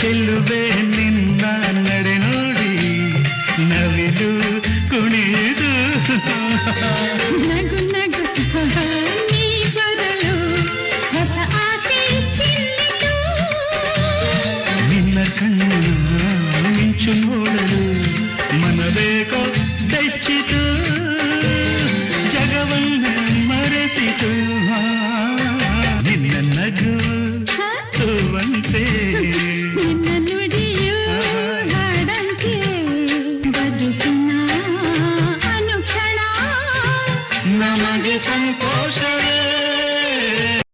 ಚೆಲ್ಲುವೆ ನಿನ್ನ ನಡೆ ನೋಡಿ ನವಿದು ಕುಣಿದು ನಗು ನಗು ನೀ ಬರಲು ಹೊಸ ಆಸೆ ಚೆಲ್ಲಿತು ನಿನ್ನ ಕಣ್ಣು ಮಿಂಚು ನೋಡಲು ನಮಗೆ ಸಂತೋಷ